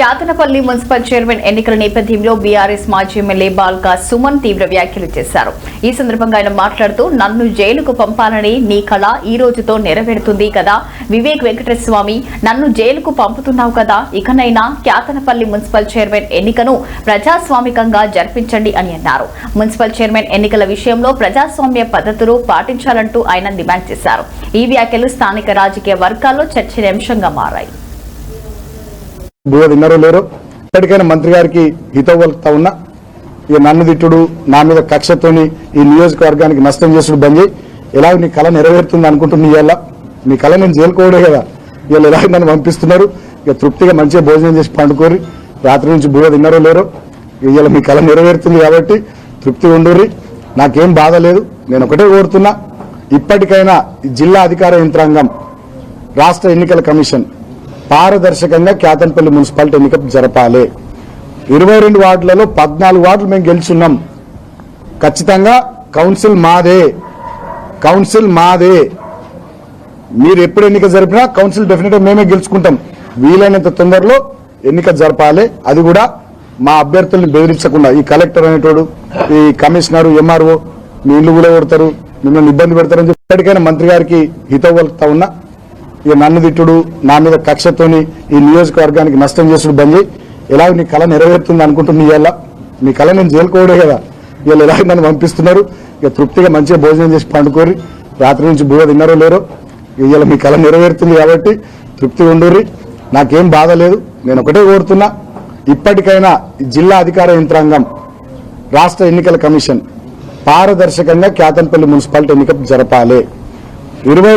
Kyathanpalli municipal chairman ఎన్నికల నేపథ్యంలో BRS మాజీ ఎమ్మెల్యే బాల్కా సుమన్ తీవ్ర వ్యాఖ్యలు చేశారు. ఈ సందర్భంగా ఆయన మాట్లాడుతూ నన్ను జైలుకు పంపాలని నీ కళ ఈ రోజుతో నెరవేరుతుంది కదా. వివేక్ వెంకటేశ్వర స్వామి నన్ను జైలుకు పంపుతున్నావు కదా. ఇకనైనా క్యాతనపల్లి మున్సిపల్ చైర్మన్ ఎన్నికను ప్రజాస్వామికంగా జరిపించండి అని అన్నారు. మున్సిపల్ చైర్మన్ ఎన్నికల విషయంలో ప్రజాస్వామ్య పద్ధతులు పాటించాలంటూ ఆయన డిమాండ్ చేశారు. ఈ వ్యాఖ్యలు స్థానిక రాజకీయ వర్గాల్లో చర్చనీయాంశంగా మారాయి. బువ్వ విన్నారో లేరో ఇప్పటికైనా మంత్రి గారికి హితవలుతా ఉన్నా ఇక నన్ను తిట్టుడు నా మీద కక్షతోని ఈ నియోజకవర్గానికి నష్టం చేసుడు బంద్ చేయి. ఎలాగ నీ కళ నెరవేరుతుంది అనుకుంటుంది ఇవాళ నీ కళ నేను జైలుకోవడే కదా. ఇవాళ ఎలాగ నన్ను పంపిస్తున్నారు. ఇక తృప్తిగా మంచిగా భోజనం చేసి పండుకోరి రాత్రి నుంచి బువ్వ తిన్నారో లేరో ఇవాళ మీ కళ నెరవేరుతుంది కాబట్టి తృప్తి ఉండూరి నాకేం బాధ లేదు. నేను ఒకటే కోరుతున్నా ఇప్పటికైనా జిల్లా అధికార యంత్రాంగం రాష్ట్ర ఎన్నికల కమిషన్ పారదర్శకంగా క్యాతన్పల్లి మున్సిపాలిటీ ఎన్నిక జరపాలి. ఇరవై రెండు వార్డులలో పద్నాలుగు వార్డులు మేము గెలుచున్నాం. ఖచ్చితంగా కౌన్సిల్ మాదే. కౌన్సిల్ మాదే. మీరు ఎప్పుడు ఎన్నిక జరిపినా కౌన్సిల్ డెఫినెట్గా మేమే గెలుచుకుంటాం. వీలైనంత తొందరలో ఎన్నిక జరపాలి. అది కూడా మా అభ్యర్థుల్ని బెదిరించకుండా. ఈ కలెక్టర్ అనేటోడు ఈ కమిషనర్ ఎంఆర్ఓ మీ ఇల్లు కూడా కొడతారు మిమ్మల్ని ఇబ్బంది పెడతారని చెప్పి ఎప్పటికైనా మంత్రి గారికి హితవు పలుకుతా ఉన్నా ఇక నన్ను తిట్టుడు నా మీద కక్షతోని ఈ నియోజకవర్గానికి నష్టం చేసుడు బంద్ చేయి. ఎలాగ నీ కళ నెరవేరుతుంది అనుకుంటుంది ఇవాళ నీ కళ నేను జైలుకోవడే కదా. వీళ్ళు ఎలాగ నన్ను పంపిస్తున్నారు. ఇక తృప్తిగా మంచిగా భోజనం చేసి పండుకోరి రాత్రి నుంచి బువ్వ తిన్నారో లేరో. ఇవాళ మీ కళ నెరవేరుతుంది కాబట్టి తృప్తి ఉండూరి నాకేం బాధ లేదు. నేను ఒకటే కోరుతున్నా. ఇప్పటికైనా జిల్లా అధికార యంత్రాంగం రాష్ట్ర ఎన్నికల కమిషన్ పారదర్శకంగా క్యాతన్పల్లి మున్సిపాలిటీ ఎన్నిక జరపాలి. ఇరవై